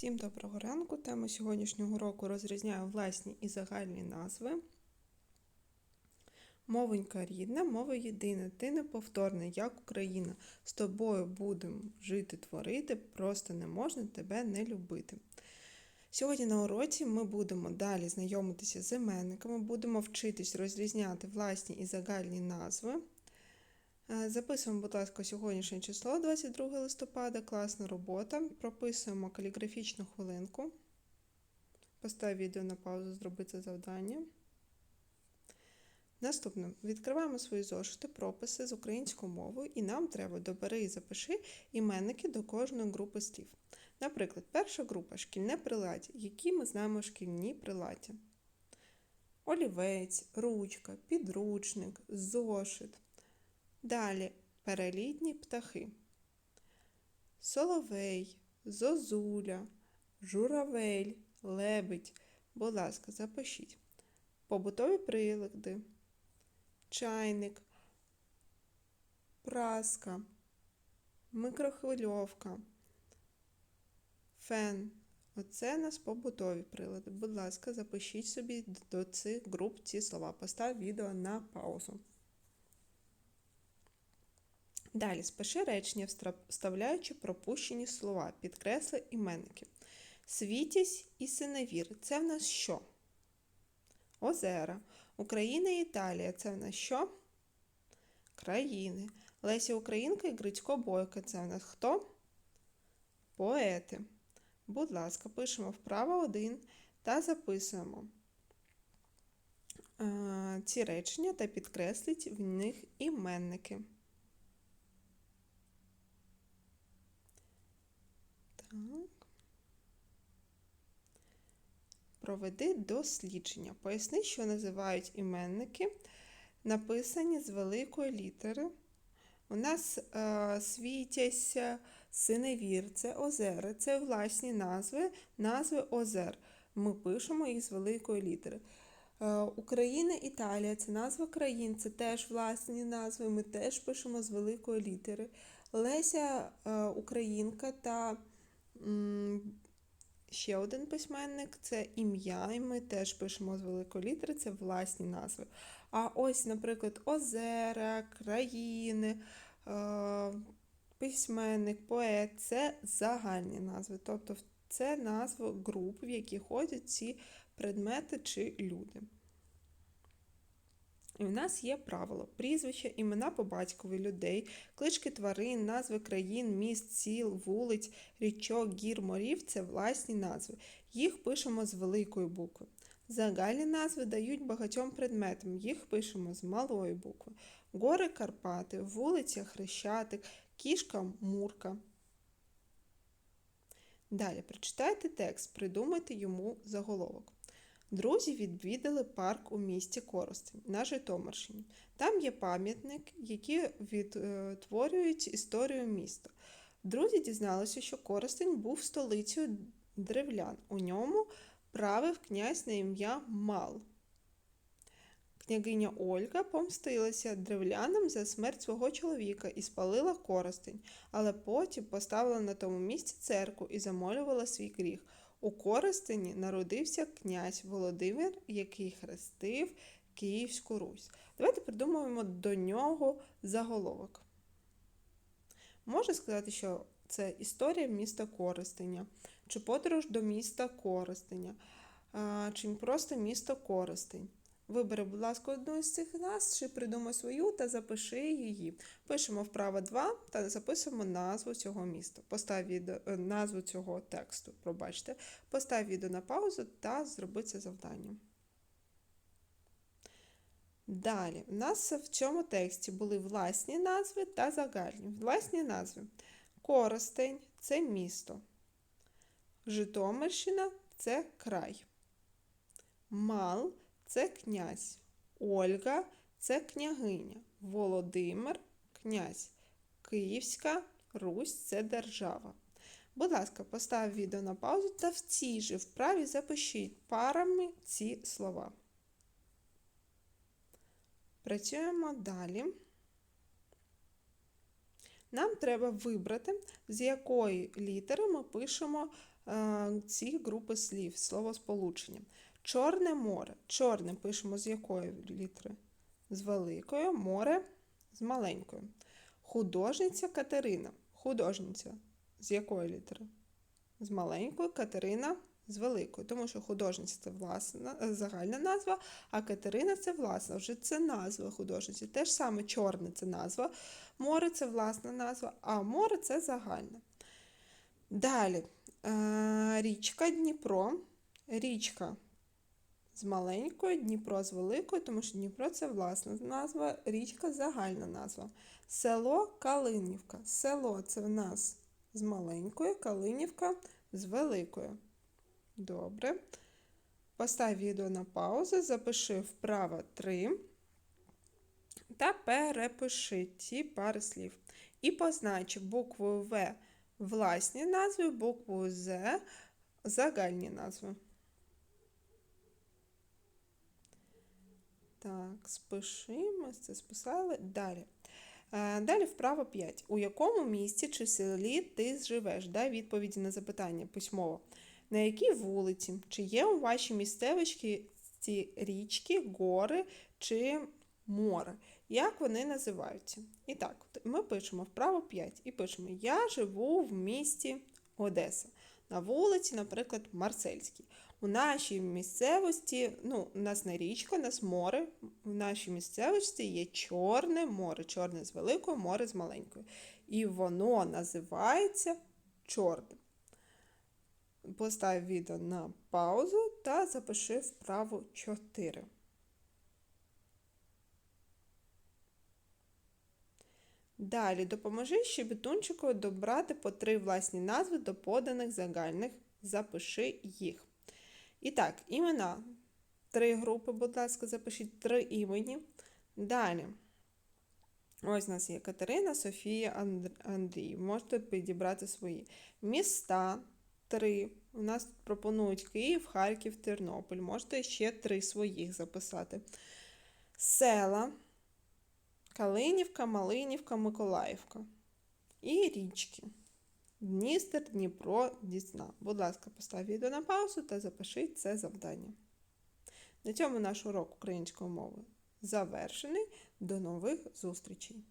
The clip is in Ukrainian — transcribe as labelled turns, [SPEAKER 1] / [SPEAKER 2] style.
[SPEAKER 1] Всім доброго ранку. Тема сьогоднішнього року розрізняє власні і загальні назви. Мовонька рідна, мова єдина, ти неповторна, як Україна. З тобою будемо жити, творити, просто не можна тебе не любити. Сьогодні на уроці ми будемо далі знайомитися з іменниками, будемо вчитись розрізняти власні і загальні назви. Е, Записуємо, будь ласка, сьогоднішнє число 22 листопада, класна робота. Прописуємо каліграфічну хвилинку. Постав відео на паузу, зроби це завдання. Наступне. Відкриваємо свої зошити, прописи з українською мовою, і нам треба добери і запиши іменники до кожної групи слів. Наприклад, перша група шкільне приладдя. Які ми знаємо шкільні приладдя? Олівець, ручка, підручник, зошит. Далі перелітні птахи. Соловей, зозуля, журавель, лебедь. Будь ласка, запишіть. Побутові прилади, чайник, праска, микрохвильовка, фен. Оце у нас побутові прилади. Будь ласка, запишіть собі до цих груп ці слова. Постав відео на паузу. Далі спиши речення, вставляючи пропущені слова, підкресли іменники. Світязь і синевір це в нас що? Озера. Україна і Італія це в нас що? Країни. Леся Українка і Грицько Бойко це в нас хто? Поети. Будь ласка, пишемо вправо один та записуємо е, ці речення та підкресліть в них іменники. Так. Проведи дослідження. Поясни, що називають іменники, написані з великої літери. У нас е, світяться синевір, це озера, це власні назви, назви озер. Ми пишемо їх з великої літери. Е, Україна, Італія це назва країн, це теж власні назви. Ми теж пишемо з великої літери. Леся е, Українка та Ще один письменник це ім'я, і ми теж пишемо з великої літери, це власні назви. А ось, наприклад, озера, країни, е, письменник, поет це загальні назви. Тобто це назви груп, в які ходять ці предмети чи люди. І в нас є правило: прізвища, імена по батькові людей, клички тварин, назви країн, міст, сіл, вулиць, річок, гір, морів це власні назви. Їх пишемо з великої букви. Загальні назви дають багатьом предметам, їх пишемо з малої букви. Гори Карпати, вулиця Хрещатик, кішка Мурка. Далі прочитайте текст, придумайте йому заголовок. Друзі відвідали парк у місті Коростень на Житомирщині. Там є пам'ятник, які відтворюють історію міста. Друзі дізналися, що Коростень був столицею древлян. У ньому правив князь на ім'я Мал. Княгиня Ольга помстилася древлянам за смерть свого чоловіка і спалила Коростень, але потім поставила на тому місці церкву і замолювала свій гріх. У Коростені народився князь Володимир, який хрестив Київську Русь. Давайте придумаємо до нього заголовок. Можна сказати, що це історія міста Коростеня, чи подорож до міста Коростеня, чи просто місто Коростень. Вибери, будь ласка, одну з цих нас, чи придумай свою та запиши її. Пишемо вправо 2 та записуємо назву цього міста. Постав відео, назву цього тексту, пробачте. Постав відео на паузу та зроби це завдання. Далі, у нас в цьому тексті були власні назви та загальні. Власні назви. Коростень це місто. Житомирщина це край. Мал це князь. Ольга це княгиня. Володимир князь. Київська Русь це держава. Будь ласка, постав відео на паузу та в цій же вправі запишіть парами ці слова. Працюємо далі. Нам треба вибрати, з якої літери ми пишемо е, ці групи слів, словосполучення. Чорне море. Чорне пишемо з якої літери? З великою, море з маленькою. Художниця Катерина. Художниця з якої літери? З маленькою, Катерина з великою. Тому що художниця це власна, е, загальна назва, а Катерина це власна. Вже це назва художниці. Те ж саме чорне це назва, море це власна назва, а море це загальна. Далі. Е, Річка Дніпро. Річка з маленькою, Дніпро з великою, тому що Дніпро це власна назва, річка загальна назва. Село Калинівка. Село це в нас з маленькою, Калинівка з великою. Добре. Постав відео на паузу, запиши вправо 3 та перепиши ці пари слів. І познач буквою В власні назви, буквою З загальні назви. Так, спиши, ми це списали. Далі. Е, Далі вправо 5. У якому місті чи селі ти живеш? Дай відповіді на запитання письмово. На якій вулиці? Чи є у вашій місцевості ці річки, гори чи море? Як вони називаються? І так, ми пишемо вправо 5 і пишемо: Я живу в місті Одеса. На вулиці, наприклад, Марсельській. У нашій місцевості, ну, у нас не річка, у нас море. У нашій місцевості є Чорне море. Чорне з великою, море з маленькою. І воно називається чорним. Постав відео на паузу та запиши вправу 4. Далі допоможи щебетунчику добрати по три власні назви до поданих загальних. Запиши їх. І так, імена. Три групи, будь ласка, запишіть три імені. Далі. Ось у нас є Катерина, Софія, Андрій. Можете підібрати свої. Міста три. У нас пропонують Київ, Харків, Тернопіль. Можете ще три своїх записати. Села. Калинівка, Малинівка, Миколаївка. І річки. Дністер, Дніпро, Дісна. Будь ласка, постав відео на паузу та запишіть це завдання. На цьому наш урок української мови завершений. До нових зустрічей!